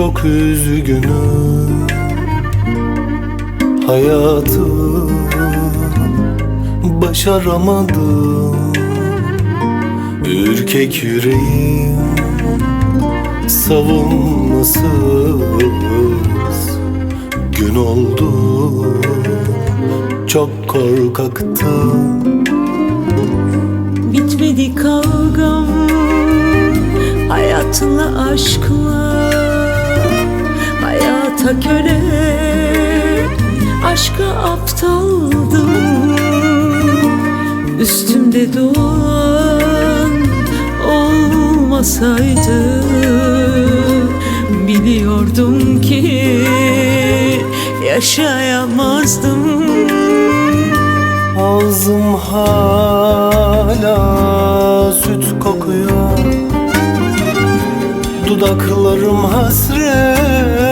çok üzgünüm. Hayatı başaramadım. Ürkek yüreğim savunmasız. Gün oldu çok korkaktım. Bitmedi kavgam Hayatla aşkla Hayata köle Aşka aptaldım Üstümde doğan Olmasaydı Biliyordum ki Yaşayamazdım. Ağzım hala süt kokuyor. Dudaklarım hasret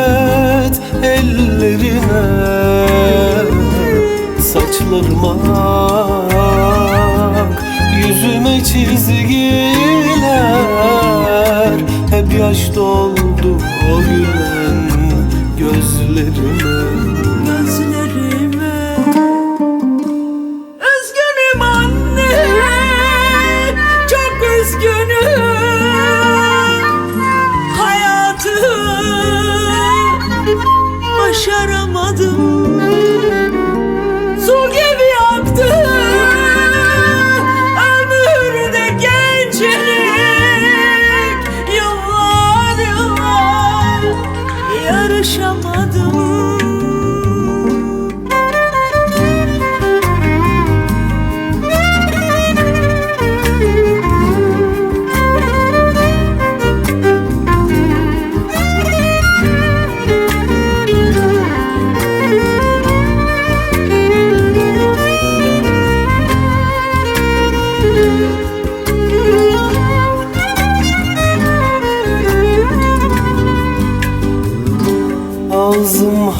ellerine Saçlarıma. Yüzüme çizgiler Hep yaş doldu o gülen Чому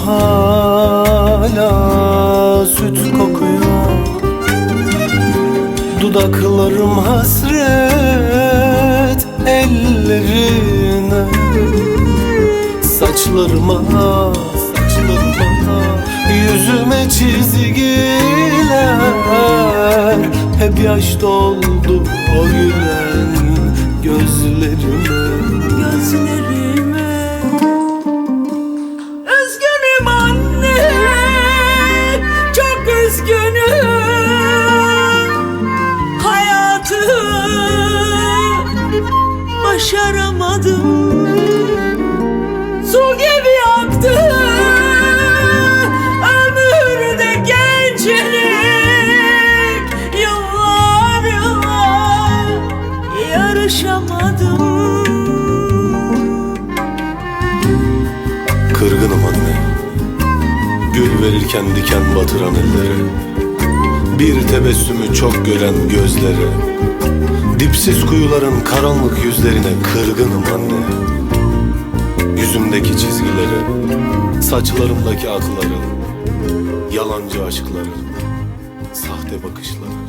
hala süt kokuyor. Dudaklarım hasret ellerine. Saçlarıma, saçlarıma Yüzüme çizgiler. Hep yaş doldu o gülen Verirken diken batıran ellere Bir tebessümü çok gören gözlere Dipsiz kuyuların karanlık yüzlerine kırgınım anne. Yüzümdeki çizgileri Saçlarımdaki akları Yalancı aşkları Sahte bakışları